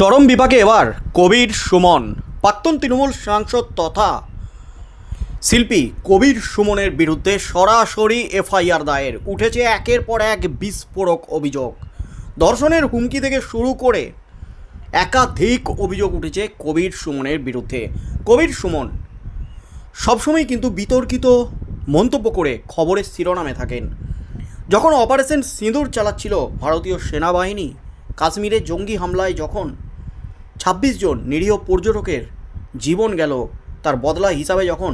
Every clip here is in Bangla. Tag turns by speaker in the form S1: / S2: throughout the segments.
S1: চরম বিভাগে এবার কবির সুমন। প্রাক্তন তৃণমূল সাংসদ তথা শিল্পী কবির সুমনের বিরুদ্ধে সরাসরি এফআইআর দায়ের। উঠেছে একের পর এক বিস্ফোরক অভিযোগ। দর্শনের হুমকি থেকে শুরু করে একাধিক অভিযোগ উঠেছে কবির সুমনের বিরুদ্ধে। কবির সুমন সবসময় কিন্তু বিতর্কিত মন্তব্য করে খবরের শিরোনামে থাকেন। যখন অপারেশন সিঁদুর চালাচ্ছিল ভারতীয় সেনাবাহিনী, কাশ্মীরে জঙ্গি হামলায় যখন ছাব্বিশ জন নিরীহ পর্যটকের জীবন গেল। তার বদলা হিসাবে যখন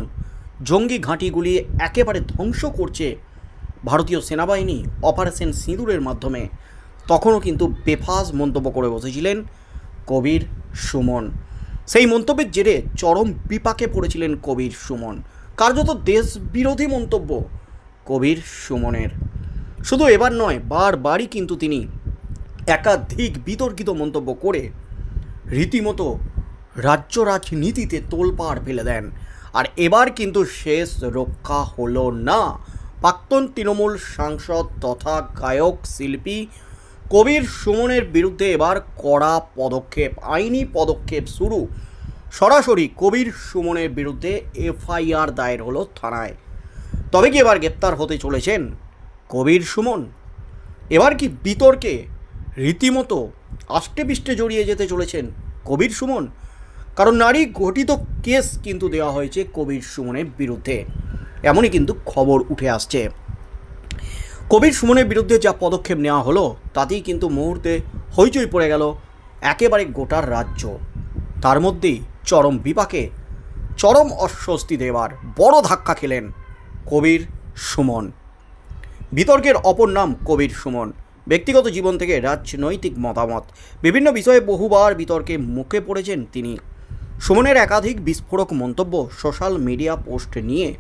S1: জঙ্গি ঘাঁটিগুলি একেবারে ধ্বংস করছে ভারতীয় সেনাবাহিনী অপারেশন সিঁদুরের মাধ্যমে, তখনও কিন্তু বেফাস মন্তব্য করে বসেছিলেন কবির সুমন। সেই মন্তব্যের জেরে চরম বিপাকে পড়েছিলেন কবির সুমন। কার্যত দেশ বিরোধী মন্তব্য কবির সুমনের। শুধু এবার নয়, বারবারই কিন্তু তিনি একাধিক বিতর্কিত মন্তব্য করে রীতিমতো রাজ্য রাজনীতিতে তোলপাড় ফেলে দেন। আর এবার কিন্তু শেষ রক্ষা হলো না। প্রাক্তন তৃণমূল সাংসদ তথা গায়ক, শিল্পী কবির সুমনের বিরুদ্ধে এবার কড়া পদক্ষেপ, আইনি পদক্ষেপ শুরু। সরাসরি কবির সুমনের বিরুদ্ধে এফআইআর দায়ের হলো থানায়। তবে কি এবার গ্রেপ্তার হতে চলেছেন কবির সুমন? এবার কি বিতর্কে রীতিমতো আষ্টে পিষ্টে জড়িয়ে যেতে চলেছেন কবির সুমন? কারণ নারী ঘটিত কেস কিন্তু দেওয়া হয়েছে কবির সুমনের বিরুদ্ধে। এমনই কিন্তু খবর উঠে আসছে। কবির সুমনের বিরুদ্ধে যা পদক্ষেপ নেওয়া হলো, তাতেই কিন্তু মুহূর্তে হইচই পড়ে গেল একেবারে গোটার রাজ্য। তার মধ্যেই চরম বিপাকে, চরম অস্বস্তি দেবার বড় ধাক্কা খেলেন কবির সুমন। বিতর্কের অপর নাম কবির সুমন। ব্যক্তিগত জীবন থেকে রাজনৈতিক মতামত। বিভিন্ন বিষয়ে বহুবার বিতর্কে মুখে পড়েছেন তিনি। সুমনের একাধিক বিস্ফোরক মন্তব্য সোশ্যাল মিডিয়া পোস্ট নিয়ে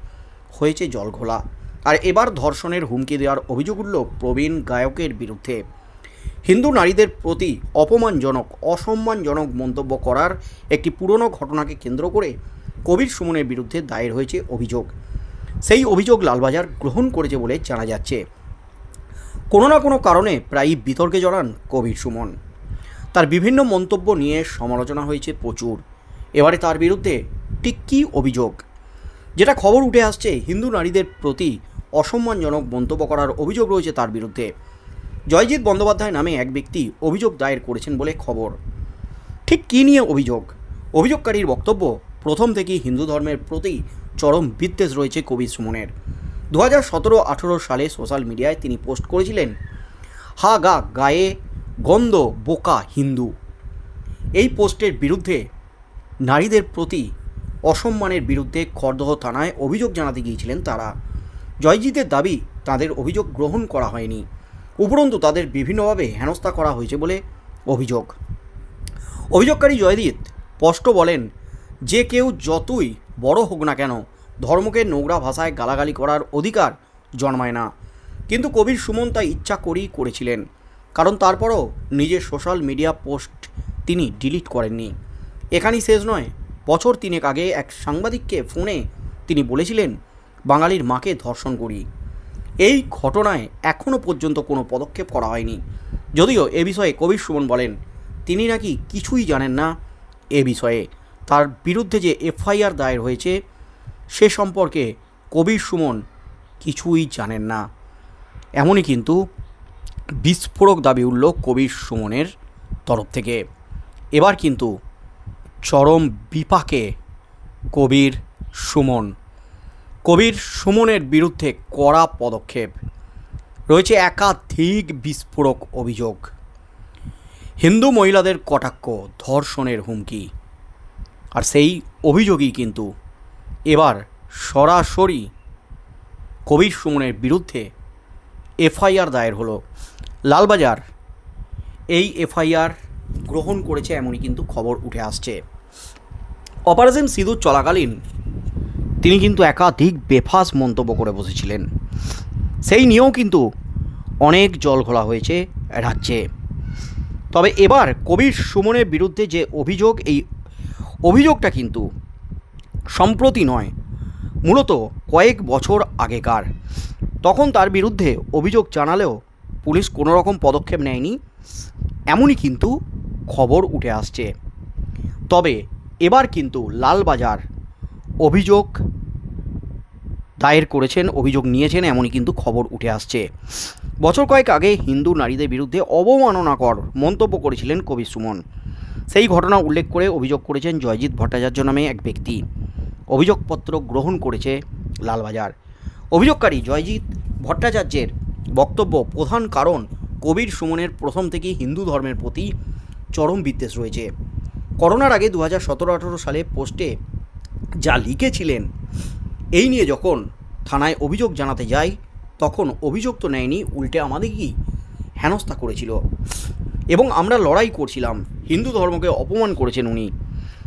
S1: হয়েছে জলঘোলা। আর এবার ধর্ষণের হুমকি দেওয়ার অভিযোগ উঠল প্রবীণ গায়কের বিরুদ্ধে। হিন্দু নারীদের প্রতি অপমানজনক, অসম্মানজনক মন্তব্য করার একটি পুরনো ঘটনাকে কেন্দ্র করে কবির সুমনের বিরুদ্ধে দায়ের হয়েছে অভিযোগ। সেই অভিযোগ লালবাজার গ্রহণ করেছে বলে জানা যাচ্ছে। কোনো না কোনো কারণে প্রায়ই বিতর্কে জড়ান কবির সুমন। তার বিভিন্ন মন্তব্য নিয়ে সমালোচনা হয়েছে প্রচুর। এবারে তার বিরুদ্ধে ঠিক কী অভিযোগ? যেটা খবর উঠে আসছে, হিন্দু নারীদের প্রতি অসম্মানজনক মন্তব্য করার অভিযোগ রয়েছে তার বিরুদ্ধে। জয়জিৎ বন্দ্যোপাধ্যায় নামে এক ব্যক্তি অভিযোগ দায়ের করেছেন বলে খবর। ঠিক কী নিয়ে অভিযোগ? অভিযোগকারীর বক্তব্য, প্রথম থেকেই হিন্দু ধর্মের প্রতি চরম বিদ্বেষ রয়েছে কবি সুমনের। দু হাজার সতেরো সালে সোশ্যাল মিডিয়ায় তিনি পোস্ট করেছিলেন, হা গা গায়ে গন্ধ বোকা হিন্দু। এই পোস্টের বিরুদ্ধে নারীদের প্রতি অসম্মানের বিরুদ্ধে খড়দহ থানায় অভিযোগ জানাতে গিয়েছিলেন তারা। জয়জিতের দাবি, তাদের অভিযোগ গ্রহণ করা হয়নি। উপরন্তু তাদের বিভিন্নভাবে হেনস্থা করা হয়েছে বলে অভিযোগ। অভিযোগকারী জয়দীপ স্পষ্ট বলেন, যে কেউ যতই বড় হোক না কেন ধর্মকে নোংরা ভাষায় গালাগালি করার অধিকার জন্মায় না। কিন্তু কবির সুমন তা ইচ্ছা করেই করেছিলেন। কারণ তারপরও নিজের সোশ্যাল মিডিয়া পোস্ট তিনি ডিলিট করেননি। এখানেই শেষ নয়, বছর তিনেক আগে এক সাংবাদিককে ফোনে তিনি বলেছিলেন, বাঙালির মাকে ধর্ষণ করি। এই ঘটনায় এখনও পর্যন্ত কোনো পদক্ষেপ করা হয়নি। যদিও এ বিষয়ে কবির সুমন বলেন, তিনি নাকি কিছুই জানেন না এ বিষয়ে। তার বিরুদ্ধে যে এফআইআর দায়ের হয়েছে সে সম্পর্কে কবির সুমন কিছুই জানেন না। এমনই কিন্তু বিস্ফোরক দাবি উঠল কবির সুমনের তরফ থেকে। এবার কিন্তু চরম বিপাকে কবির সুমন। কবির সুমনের বিরুদ্ধে কড়া পদক্ষেপ। রয়েছে একাধিক বিস্ফোরক অভিযোগ। হিন্দু মহিলাদের কটাক্ষ, ধর্ষণের হুমকি। আর সেই অভিযোগই কিন্তু এবার সরাসরি কবির সুমনের বিরুদ্ধে এফআইআর দায়ের হলো। লালবাজার এই এফআইআর গ্রহণ করেছে এমনই কিন্তু খবর উঠে আসছে। অপারেশন সিঁদুর চলাকালীন তিনি কিন্তু একাধিক বেফাস মন্তব্য করে বসেছিলেন। সেই নিয়েও কিন্তু অনেক জল ঘোলা হয়েছে রাজ্যে। তবে এবার কবির সুমনের বিরুদ্ধে যে অভিযোগ, এই অভিযোগটা কিন্তু সম্প্রতি নয়, মূলত কয়েক বছর আগেকার। তখন তার বিরুদ্ধে অভিযোগ জানালেও পুলিশ কোনো রকম পদক্ষেপ নেয়নি, এমনই কিন্তু খবর উঠে আসছে। তবে এবার কিন্তু লালবাজার অভিযোগ দায়ের করেছেন, অভিযোগ নিয়েছেন, এমনই কিন্তু খবর উঠে আসছে। বছর কয়েক আগে হিন্দু নারীদের বিরুদ্ধে অবমাননাকর মন্তব্য করেছিলেন কবি সুমন। সেই ঘটনা উল্লেখ করে অভিযোগ করেছেন জয়জিৎ ভট্টাচার্য নামে এক ব্যক্তি। অভিযোগপত্র গ্রহণ করেছে লালবাজার। অভিযোগকারী জয়জিৎ ভট্টাচার্যের বক্তব্য প্রধান কারণ কবির সুমনের প্রথম থেকেই হিন্দু ধর্মের প্রতি চরম বিদ্বেষ রয়েছে। করোনার আগে দু হাজার সতেরো আঠেরো সালে পোস্টে যা লিখেছিলেন, এই নিয়ে যখন থানায় অভিযোগ জানাতে যাই, তখন অভিযোগ তো নেয়নি, উল্টে আমাদেরকেই হেনস্থা করেছিল। এবং আমরা লড়াই করছিলাম, হিন্দু ধর্মকে অপমান করেছেন উনি।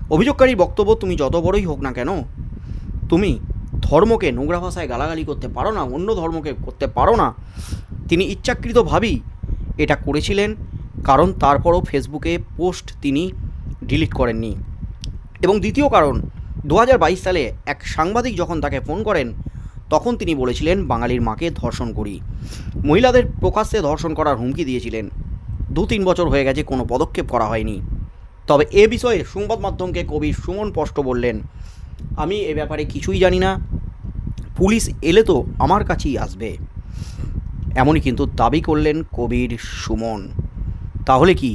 S1: অভিযোগকারীর বক্তব্য তুমি যত বড়ই হোক না কেন, তুমি ধর্মকে নোংরা ভাষায় গালাগালি করতে পারো না, অন্য ধর্মকে করতে পারো না। তিনি ইচ্ছাকৃতভাবেই এটা করেছিলেন, কারণ তারপরও ফেসবুকে পোস্ট তিনি ডিলিট করেননি। এবং দ্বিতীয় কারণ দু হাজার বাইশ সালে এক সাংবাদিক যখন তাকে ফোন করেন, তখন তিনি বলেছিলেন, বাঙালির মাকে ধর্ষণ করি। মহিলাদের প্রকাশ্যে ধর্ষণ করার হুমকি দিয়েছিলেন। দু তিন বছর হয়ে গেছে, কোনো পদক্ষেপ করা হয়নি। তবে এ বিষয়ে সংবাদ মাধ্যমকে কবি সুমন স্পষ্ট বললেন, আমি এ ব্যাপারে কিছুই জানি না। পুলিশ এলে তো আমার কাছেই আসবে। এমনই কিন্তু দাবি করলেন কবির সুমন। তাহলে কি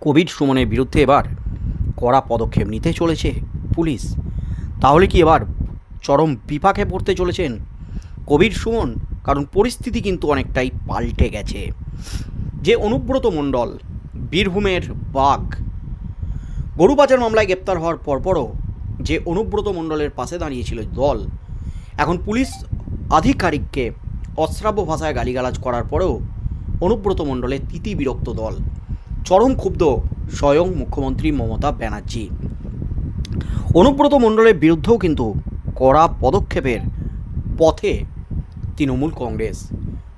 S1: কবির সুমনের বিরুদ্ধে এবার কড়া পদক্ষেপ নিতে চলেছে পুলিশ? তাহলে কি এবার চরম বিপাকে পড়তে চলেছেন কবির সুমন? কারণ পরিস্থিতি কিন্তু অনেকটাই পাল্টে গেছে। যে অনুব্রত মণ্ডল, বীরভূমের বাঘ গরু পাচার মামলায় গ্রেপ্তার হওয়ার পরপরও যে অনুব্রত মণ্ডলের পাশে দাঁড়িয়েছিল দল, এখন পুলিশ আধিকারিককে অশ্রাব্য ভাষায় গালিগালাজ করার পরেও অনুব্রত মণ্ডলের তিতি বিরক্ত দল। চরম ক্ষুব্ধ স্বয়ং মুখ্যমন্ত্রী মমতা ব্যানার্জি। অনুব্রত মণ্ডলের বিরুদ্ধেও কিন্তু কড়া পদক্ষেপের পথে তৃণমূল কংগ্রেস।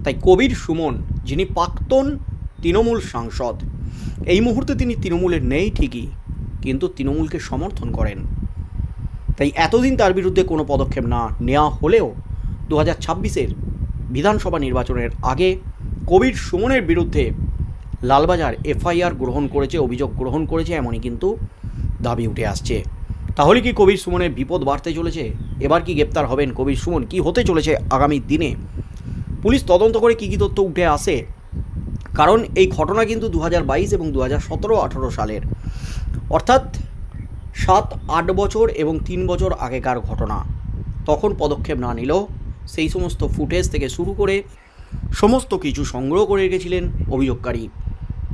S1: তাই কবির সুমন, যিনি প্রাক্তন তৃণমূল সাংসদ, এই মুহূর্তে তিনি তৃণমূলের নেই ঠিকই। কিন্তু তৃণমূলকে সমর্থন করেন। তাই এতদিন তার বিরুদ্ধে কোনো পদক্ষেপ না নেওয়া হলেও দু হাজার ছাব্বিশের বিধানসভা নির্বাচনের আগে কবির সুমনের বিরুদ্ধে লালবাজার এফআইআর গ্রহণ করেছে, অভিযোগ গ্রহণ করেছে, এমনই কিন্তু দাবি উঠে আসছে। তাহলে কি কবির সুমনের বিপদ বাড়তে চলেছে? এবার কি গ্রেপ্তার হবেন কবির সুমন? কি হতে চলেছে আগামী দিনে? পুলিশ তদন্ত করে কী কী তথ্য উঠে আসে? কারণ এই ঘটনা কিন্তু দু বাইশ এবং দু হাজার সতেরো আঠেরো সালের। অর্থাৎ সাত, আট বছর এবং তিন বছর আগেকার ঘটনা। তখন পদক্ষেপ না নিলেও সেই সমস্ত ফুটেজ থেকে শুরু করে সমস্ত কিছু সংগ্রহ করে রেখেছিলেন অভিযোগকারী।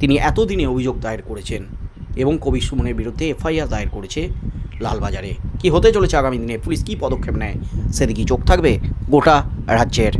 S1: তিনি এতদিনে অভিযোগ দায়ের করেছেন এবং কবির সুমনের বিরুদ্ধে এফআইআর দায়ের করেছে লালবাজারে। কি হতে চলেছে আগামী দিনে? পুলিশ কী পদক্ষেপ নেয়? সেদিকে চোখ থাকবে? গোটা রাজ্যের